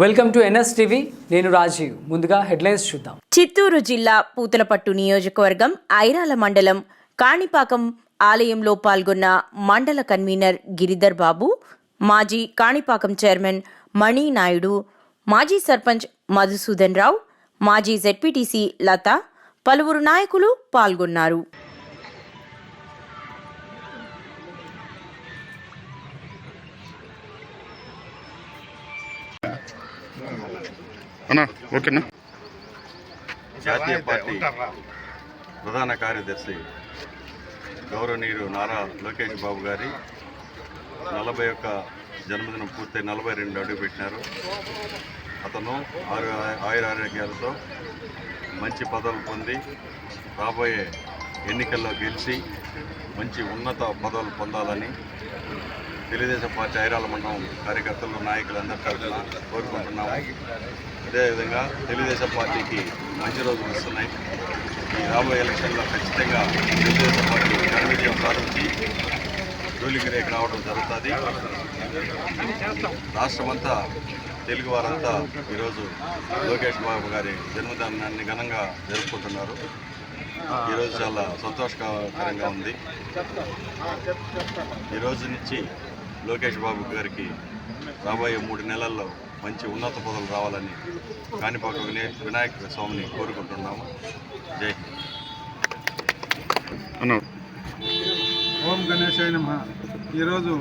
Welcome to NS TV. నేను రాజీవ్. ముందుగా headlines చూద్దాం. చిత్తూరు జిల్లా పూతలపట్టు నియోజకవర్గం ఐరాల మండలం కాణిపాకం ఆలయంలో పాల్గొన్న మండల కన్వీనర్ గిరిధర్ బాబు మాజీ కాణిపాకం చైర్మన్ మణి నాయుడు మాజీ సర్పంచ్ మధుసూదన్ రావు మాజీ జెడ్పీటీసీ లత పలువురు నాయకులు పాల్గొన్నారు. అన్నా ఓకేనా? జాతీయ పార్టీ ప్రధాన కార్యదర్శి గౌరవనీయుడు నారా లోకేష్ బాబు గారి నలభై ఒక్క జన్మదినం పూర్తయి నలభై రెండు అడుగు పెట్టినారు. అతను ఆరు ఆయుర ఆరోగ్యాలతో మంచి పదవులు పొంది రాబోయే ఎన్నికల్లో గెలిచి మంచి ఉన్నత పదవులు పొందాలని తెలుగుదేశం పార్టీ ఐరాల మండలం కార్యకర్తలు నాయకులు తరఫున కోరుకుంటున్నాము. అదేవిధంగా తెలుగుదేశం పార్టీకి మంచి రోజులు వస్తున్నాయి. ఈ రాబోయే ఎలక్షన్లో ఖచ్చితంగా తెలుగుదేశం పార్టీ ఘన విజయం సాధించి జోలిగిరేకి రావడం జరుగుతుంది. రాష్ట్రమంతా తెలుగు వారంతా ఈరోజు లోకేష్ బాబు గారి జన్మదినాన్ని ఘనంగా జరుపుకుంటున్నారు. ఈరోజు చాలా సంతోషకరంగా ఉంది. ఈ రోజు నుంచి లోకేష్ బాబు గారికి రాబోయే మూడు నెలల్లో మంచి ఉన్నత పదవులు రావాలని కాణిపాక వినయ వినాయక స్వామిని కోరుకుంటున్నాము. జై ఓం గణేశాయ నమ. ఈరోజు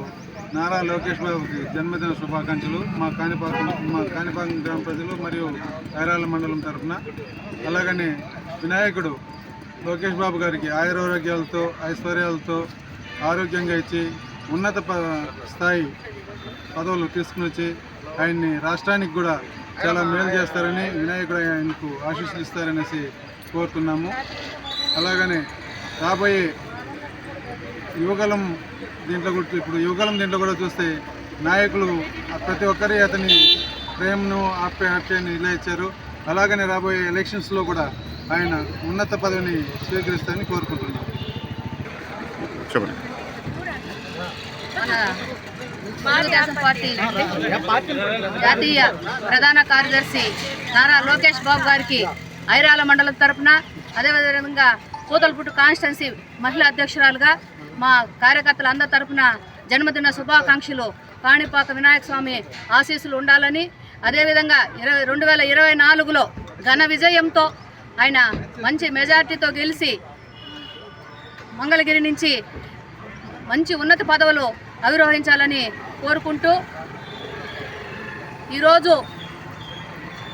నారా లోకేష్ బాబుకి జన్మదిన శుభాకాంక్షలు. మా కాణిపాకం మా కాణిపాకం గ్రామ ప్రజలు మరియు ఐరాల మండలం తరఫున. అలాగనే వినాయకుడు లోకేష్ బాబు గారికి ఆయురారోగ్యాలతో ఐశ్వర్యాలతో ఆరోగ్యంగా ఇచ్చి ఉన్నత ప స్థాయి పదవులు తీసుకుని వచ్చి ఆయన్ని రాష్ట్రానికి కూడా చాలా మేలు చేస్తారని వినాయకుడు ఆయనకు ఆశీస్సులు ఇస్తారనేసి కోరుతున్నాము. అలాగనే రాబోయే యువగలం దీంట్లో కూడా ఇప్పుడు యువగలం దీంట్లో కూడా చూస్తే నాయకులు ప్రతి ఒక్కరి అతని ప్రేమను ఆప్య ఆప్యాన్ని ఇలా ఇచ్చారు. అలాగనే రాబోయే ఎలక్షన్స్లో కూడా ఆయన ఉన్నత పదవిని స్వీకరిస్తారని కోరుకుంటున్నాను చెప్పండి. తెలుగుదేశం పార్టీ జాతీయ ప్రధాన కార్యదర్శి నారా లోకేష్ బాబు గారికి ఐరాల మండలం తరపున అదేవిధంగా కూతలపుట్టు కాన్స్టిట్యున్సీ మహిళా అధ్యక్షురాలుగా మా కార్యకర్తల అందరి తరపున జన్మదిన శుభాకాంక్షలు. కాణిపాక వినాయక స్వామి ఆశీస్సులు ఉండాలని అదేవిధంగా ఇరవై రెండు వేల ఇరవై నాలుగులో ఘన విజయంతో ఆయన మంచి మెజార్టీతో గెలిచి మంగళగిరి నుంచి మంచి ఉన్నత పదవులు అవిరోహించాలని కోరుకుంటూ ఈరోజు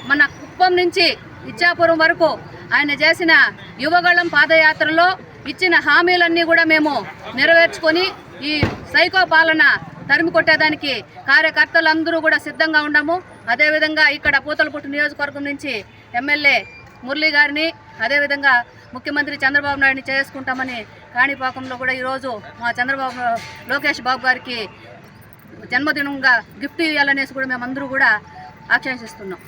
మన కుప్పం నుంచి ఇచ్చాపురం వరకు ఆయన చేసిన యువగళం పాదయాత్రలో ఇచ్చిన హామీలన్నీ కూడా మేము నెరవేర్చుకొని ఈ సైకో పాలన తరిమి కొట్టేదానికి కార్యకర్తలందరూ కూడా సిద్ధంగా ఉండము. అదేవిధంగా ఇక్కడ పూతలపుట్టు నియోజకవర్గం నుంచి ఎమ్మెల్యే మురళీ గారిని అదేవిధంగా ముఖ్యమంత్రి చంద్రబాబు నాయుడిని చేసుకుంటామని కాణిపాకంలో కూడా ఈరోజు మా చంద్రబాబు లోకేష్ బాబు గారికి జన్మదినంగా గిఫ్ట్ ఇవ్వాలనేసి కూడా మేమందరూ కూడా ఆకాంక్షిస్తున్నాం.